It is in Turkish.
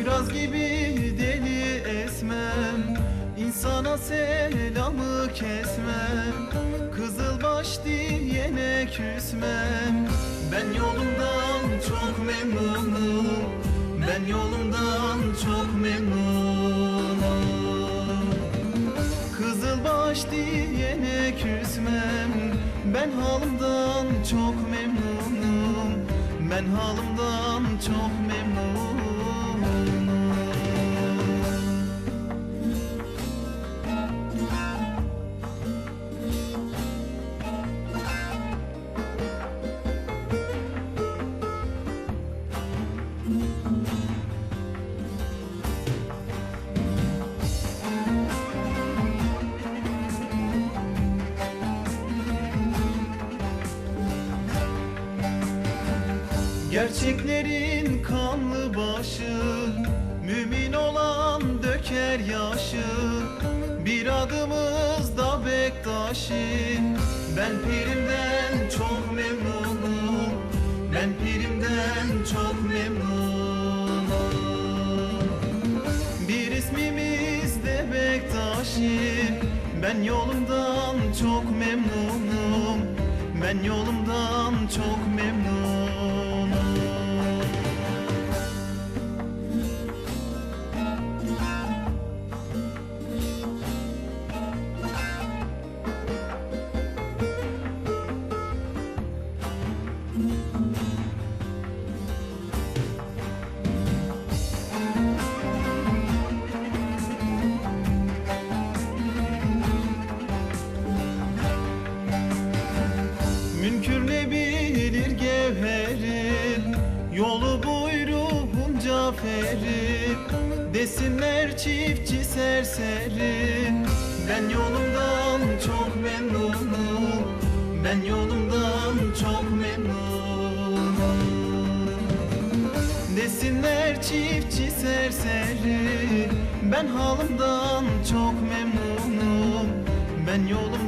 Poyraz gibi deli esmem. İnsana selamı kesmem. Kızılbaş diyene küsmem. Ben yolumdan çok memnunum. Ben yolumdan çok memnunum. Kızılbaş diyene küsmem. Ben halımdan çok memnunum. Ben halımdan çok memnunum. Gerçeklerin kanlı başı Mümin olan döker yaşı. Bir adımızda Bektaşi Ben pirimden çok memnunum. Ben pirimden çok memnunum. Bir ismimiz de Bektaşi Ben yolumdan çok memnunum. Ben yolumdan çok memnunum Münkür ne bilir gevheri Yolu buyruğun caferi Desinler çiftçi serseri Ben yolumdan çok memnunum. Ben yolumdan çok memnunum. Desinler çiftçi serseri Ben halımdan çok memnunum. Ben memnunum